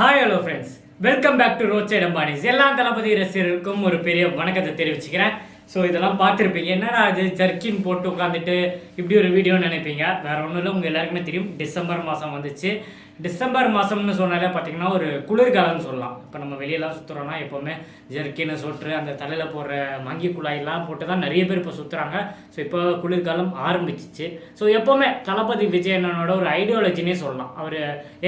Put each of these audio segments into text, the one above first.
Hi hello friends welcome back to road side Ambanis எல்லா தளபதி ரசிகர்களுக்கும் ஒரு பெரிய வணக்கத்தை தெரிவிச்சுக்கிறேன். ஸோ இதெல்லாம் பார்த்துருப்பீங்க. என்னடா அது ஜர்க்கின் போட்டு உட்காந்துட்டு இப்படி ஒரு வீடியோன்னு நினைப்பீங்க. வேற ஒன்றும் இல்லை. உங்கள் எல்லாருக்குமே தெரியும். டிசம்பர் மாதம் வந்துச்சு. டிசம்பர் மாதம்னு சொன்னாலே பார்த்தீங்கன்னா ஒரு குளிர்காலம்னு சொல்லலாம். இப்போ நம்ம வெளியெல்லாம் சுற்றுறோன்னா எப்போவுமே ஜெர்க்கின்னு சொட்டு அந்த தலையில் போடுற மங்கி குழாயெல்லாம் போட்டு தான் நிறைய பேர் இப்போ சுற்றுறாங்க ஸோ இப்போ குளிர்காலம் ஆரம்பிச்சிச்சு. ஸோ எப்போவுமே தளபதி விஜயனோட ஒரு ஐடியாலஜினே சொல்லலாம். அவர்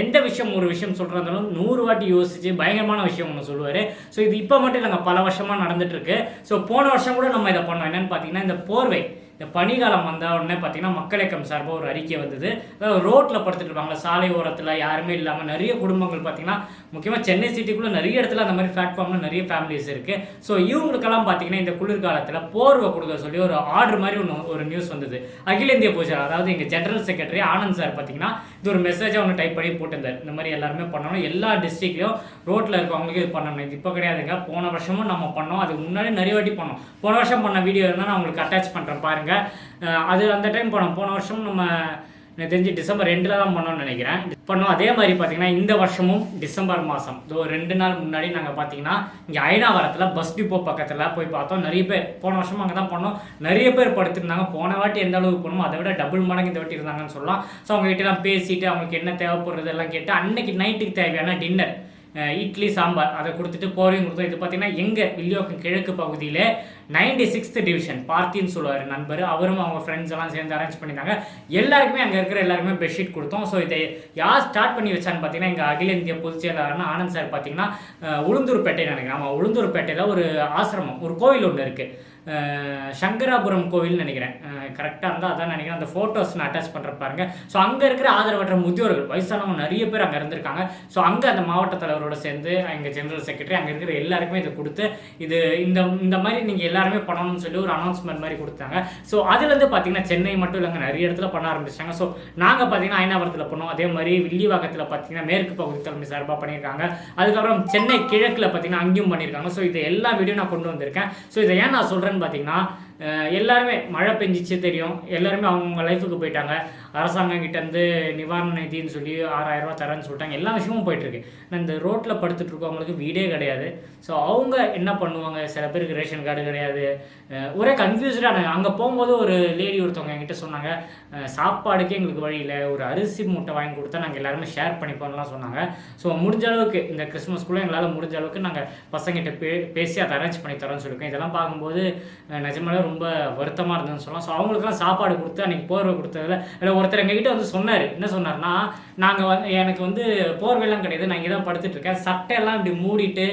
எந்த விஷயம் ஒரு விஷயம் சொல்கிறதாலும் நூறு வாட்டி யோசிச்சு பயங்கரமான விஷயம் ஒன்று சொல்லுவார். ஸோ இது இப்போ மட்டும் இல்லைங்க பல வருஷமாக நடந்துட்டுருக்கு ஸோ போன வருஷம் கூட நம்ம இதை பண்ணோம். என்னென்னு பார்த்தீங்கன்னா இந்த போர்வை. இந்த பனிகாலம் வந்த உடனே பார்த்தீங்கன்னா மக்கள் இயக்கம் சார்பாக ஒரு அறிக்கை வந்தது. அதாவது ரோட்டில் படுத்துட்டு இருப்பாங்க சாலை ஓரத்தில் யாருமே இல்லாமல் நிறைய குடும்பங்கள் பார்த்தீங்கன்னா முக்கியமாக சென்னை சிட்டிக்குள்ளே நிறைய இடத்துல அந்த மாதிரி பிளாட்ஃபார்மில் நிறைய ஃபேமிலிஸ் இருக்குது ஸோ இவங்களுக்கெல்லாம் பார்த்தீங்கன்னா இந்த குளிர்காலத்தில் போர்வை கொடுக்க சொல்லி ஒரு ஆர்டர் மாதிரி ஒன்று ஒரு நியூஸ் வந்தது. அகில இந்திய பூஜை அதாவது எங்கள் ஜென்ரல் செக்ரட்டரி ஆனந்த் சார் பார்த்தீங்கன்னா இது ஒரு மெசேஜாக ஒன்று டைப் பண்ணி போட்டிருந்தார். இந்த மாதிரி எல்லாருமே பண்ணணும். எல்லா டிஸ்ட்ரிக்ட்லையும் ரோட்டில் இருக்கவங்களுக்கு இது பண்ணணும். இது இப்போ கிடையாதுங்க. போன வருஷமும் நம்ம பண்ணோம். அதுக்கு முன்னாடி நிறைய வாட்டி பண்ணோம். போன வருஷம் பண்ண வீடியோ இருந்தால் நான் உங்களுக்கு அட்டாச் பண்ணுறேன் பாருங்கள் அது அந்த டைம் பண்ணோம் போன வருஷம் நம்ம எனக்கு தெரிஞ்சு டிசம்பர் ரெண்டில் தான் பண்ணோம்னு நினைக்கிறேன். பண்ணோம். அதே மாதிரி பார்த்தீங்கன்னா இந்த வருஷமும் டிசம்பர் மாதம் இதோ ரெண்டு நாள் முன்னாடி நாங்கள் பார்த்தீங்கன்னா இங்கே ஐநாவரத்தில் பஸ் டிப்போ பக்கத்தில் போய் பார்த்தோம். நிறைய பேர் போன வருஷம் அங்கே தான் பண்ணோம். நிறைய பேர் படுத்திருந்தாங்க. போன வாட்டி எந்த அளவுக்கு போனோமோ அதை விட டபுள் மடங்கு இந்த வாட்டி இருந்தாங்கன்னு சொல்லலாம். ஸோ அவங்ககிட்டலாம் பேசிட்டு அவங்களுக்கு என்ன தேவைப்படுறது எல்லாம் கேட்டு அன்னைக்கு நைட்டுக்கு தேவையான டின்னர் இட்லி சாம்பார் அதை கொடுத்துட்டு போரையும் கொடுத்தோம். இது பார்த்தீங்கன்னா எங்கள் வில்லியோக்கம் கிழக்கு பகுதியில் நைன்டி சிக்ஸ்த் டிவிஷன் பார்த்தின்னு சொல்லுவார் நண்பர். அவரும் அவங்க ஃப்ரெண்ட்ஸ் எல்லாம் சேர்ந்து அரேஞ்ச் பண்ணியிருந்தாங்க. எல்லாருக்குமே அங்கே இருக்கிற எல்லாருமே பெட்ஷீட் கொடுத்தோம். ஸோ இதை யார் ஸ்டார்ட் பண்ணி வச்சான்னு பார்த்தீங்கன்னா எங்கள் அகில இந்திய பொதுச் செயலாளர்னு ஆனந்த் சார் பார்த்தீங்கன்னா அஹ் உளுந்தூர்பேட்டை நினைக்கிறேன். ஆமாம் உளுந்தூர்பேட்டையில் ஒரு ஆசிரமம் ஒரு கோவில் ஒன்று இருக்குது சங்கராபுரம் கோவில்னு நினைக்கிறேன். கரெக்டாக இருந்தால் அதான் நினைக்கிறேன். அந்த ஃபோட்டோஸ் நான் அட்டாச் பண்ணுற பாருங்கள் ஸோ அங்கே இருக்கிற ஆதரவற்ற முதியோர்கள் வயசானவங்க நிறைய பேர் அங்கே இருந்திருக்காங்க. ஸோ அங்கே அந்த மாவட்ட தலைவரோட சேர்ந்து எங்கள் ஜெனரல் செக்ரட்டரி அங்கே இருக்கிற எல்லாருக்குமே இதை கொடுத்து இது இந்த இந்த மாதிரி நீங்கள் எல்லாருமே பண்ணணும்னு சொல்லி ஒரு அனௌன்ஸ்மெண்ட் மாதிரி கொடுத்தாங்க. ஸோ அதுலேருந்து பார்த்தீங்கன்னா சென்னை மட்டும் இல்லைங்க நிறைய இடத்துல பண்ண ஆரம்பிச்சிட்டாங்க. ஸோ நாங்கள் பார்த்தீங்கன்னா ஐநாபுரத்தில் பண்ணோம். அதே மாதிரி வில்லிவாக்கத்தில் பார்த்தீங்கன்னா மேற்கு பகுதி தலைமை சார்பாக பண்ணியிருக்காங்க. அதுக்கப்புறம் சென்னை கிழக்கில் பார்த்தீங்கன்னா அங்கேயும் பண்ணியிருக்காங்க. ஸோ இதை எல்லா வீடியோ நான் கொண்டு வந்திருக்கேன். ஸோ இதை ஏன் நான் சொல்கிறேன் சொல்கிறேன்னு பார்த்தீங்கன்னா எல்லாருமே மழை பெஞ்சிச்சு தெரியும். எல்லாருமே அவங்கவுங்க லைஃபுக்கு போயிட்டாங்க. அரசாங்கம் கிட்டேருந்து நிவாரண நிதின்னு சொல்லி ஆறாயிரம் ரூபா தரேன்னு சொல்லிட்டாங்க. எல்லா விஷயமும் போயிட்டுருக்கு. இந்த ரோட்டில் படுத்துட்டு இருக்கவங்களுக்கு வீடே கிடையாது. ஸோ அவங்க என்ன பண்ணுவாங்க? சில பேருக்கு ரேஷன் கார்டு கிடையாது. ஒரே கன்ஃபியூஸ்டாக அங்கே போகும்போது ஒரு லேடி ஒருத்தவங்க என்கிட்ட சொன்னாங்க. சாப்பாடுக்கே எங்களுக்கு வழி இல்லை. ஒரு அரிசி மூட்டை வாங்கி கொடுத்தா நாங்கள் எல்லாருமே ஷேர் பண்ணிப்போம்லாம் சொன்னாங்க. ஸோ முடிஞ்ச அளவுக்கு இந்த கிறிஸ்மஸ்க்குள்ளே எங்களால் முடிஞ்ச அளவுக்கு நாங்கள் பசங்கிட்ட பே பேசி அதை அரேஞ்ச் பண்ணி தரோம்னு சொல்லியிருக்கோம். இதெல்லாம் பார்க்கும்போது அஹ் நிஜமாலே ரொம்ப வருத்தமாக இருந்ததுன்னு சொல்லலாம். ஸோ அவங்களுக்குலாம் சாப்பாடு கொடுத்து அன்றைக்கி போர்வை கொடுத்ததுல இல்லை ஒருத்தர் எங்ககிட்ட வந்து சொன்னார். என்ன சொன்னார்னா நாங்கள் வந்து எனக்கு வந்து போர்வையெல்லாம் கிடையாது. நான் இங்கே தான் படுத்துட்ருக்கேன் சட்டையெல்லாம் இப்படி மூடிட்டு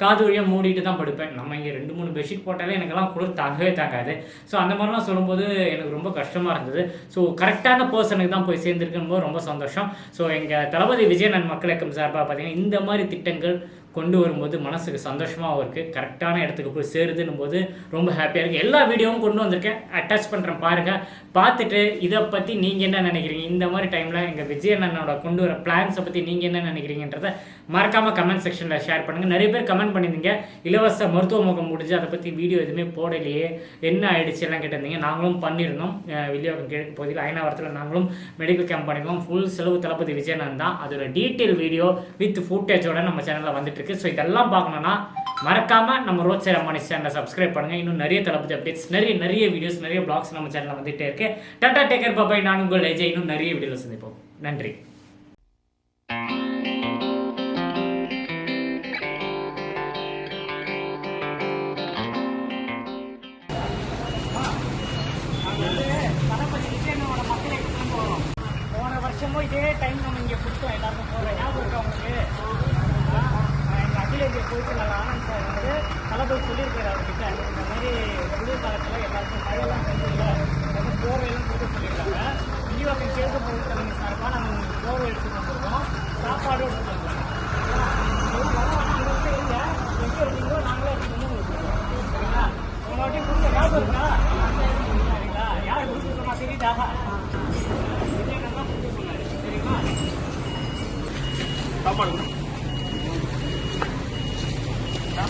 காது வழியாக மூடிட்டு தான் படுப்பேன். நம்ம இங்கே ரெண்டு மூணு பெட்ஷீட் போட்டாலே எனக்கெல்லாம் குளிர் தாங்கவே தாங்காது. ஸோ அந்த மாதிரிலாம் சொல்லும்போது எனக்கு ரொம்ப கஷ்டமாக இருந்தது. ஸோ கரெக்டான பர்சனுக்கு தான் போய் சேர்ந்துருக்குன்னு போது ரொம்ப சந்தோஷம். ஸோ எங்கள் தளபதி விஜயநன் மக்களுக்கும் சார்பாக பார்த்தீங்கன்னா இந்த மாதிரி திட்டங்கள் கொண்டு வரும்போது மனசுக்கு சந்தோஷமாகவும் இருக்குது கரெக்டான இடத்துக்கு போய் சேருதுன்னும் போது ரொம்ப ஹாப்பியாக இருக்குது எல்லா வீடியோவும் கொண்டு வந்திருக்கேன். அட்டாச் பண்ணுறேன் பாருங்கள் பார்த்துட்டு இதை பற்றி நீங்கள் என்ன நினைக்கிறீங்க? இந்த மாதிரி டைமில் எங்கள் விஜயண்ணனோட கொண்டு வர பிளான்ஸை பற்றி நீங்கள் என்ன நினைக்கிறீங்கன்றத மறக்காமல் கமெண்ட் செக்ஷனில் ஷேர் பண்ணுங்கள் நிறைய பேர் கமெண்ட் பண்ணியிருந்தீங்க. இலவச மருத்துவ முகம் முடிஞ்சு அதை பற்றி வீடியோ எதுவுமே போடலையே. என்ன ஆயிடுச்சு எல்லாம் கேட்டிருந்தீங்க. நாங்களும் பண்ணியிருந்தோம். அஹ் வில்லியோகம் கிழக்கு பகுதியில் ஐநாவரத்தில் நாங்களும் மெடிக்கல் கேம்ப் பண்ணியிருக்கோம். ஃபுல் செலவு தளபதி விஜயனன் தான். அதோட டீட்டெயில் வீடியோ வித் ஃபுட்டேஜோட நம்ம சேனலில் வந்துட்டு இருக்குது ஸோ இதெல்லாம் பார்க்கணுன்னா மறக்காமல் நம்ம ரோட் சைட் அம்மானி சேனலை சப்ஸ்கிரைப் பண்ணுங்கள் இன்னும் நிறைய தளபதி அப்டேட்ஸ் நிறைய நிறைய வீடியோஸ் நிறைய பிளாக்ஸ் நம்ம சேனலில் வந்துகிட்டே இருக்கு. டாட்டா டேக்கர் பாபாய் நான் உங்கள் அஜய் இன்னும் நிறைய வீடியோவில் சந்திப்போம். நன்றி. போன வருஷமும் இதே டைம் நம்ம இங்கே கொடுத்தோம். எல்லாருக்கும் போகிறோம் ஞாபகம் இருக்கா உங்களுக்கு? எங்கள் போயிட்டு நாங்கள் ஆனந்த் சார் வந்து தளபதி சொல்லியிருக்காரு அவர்கிட்ட. இந்த மாதிரி குளிர்காலத்தில் எல்லாருக்கும் மழையெல்லாம் பெய்யல ரொம்ப கோவையெல்லாம் கொடுக்க சொல்லியிருக்காங்க. விரிவாக்கம் கேட்க போகுது தலைமை சார்பாக நாங்கள் உங்களுக்கு கோவை எடுத்து வந்துருக்கோம். சாப்பாடும் எடுத்து வந்துருக்கோம். எங்கே இருக்கீங்களோ நாங்களே எடுத்து வந்து சரிங்களா போன வாட்டி கொடுத்த இருக்கா சரிங்களா யார் கொடுத்து தெரியுதா சாப்பாடு சாப்பாடு சாப்பிட்டீங்களா இட்லி இருக்கு அந்த அவனுக்கு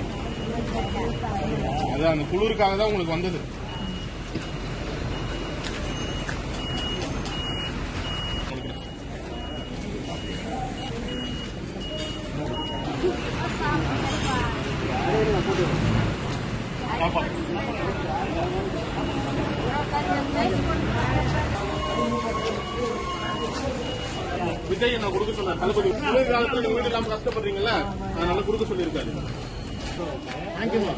அது அந்த குளிருக்காக தான் உங்களுக்கு வந்தது. சாப்பாடு விஜய் நான் கொடுக்க சொன்னேன் தளபதி. குளிர்காலத்தில் நீங்க வீடு இல்லாம கஷ்டப்படுறீங்களா அதனால கொடுக்க சொல்லியிருக்காரு. 安静嘛。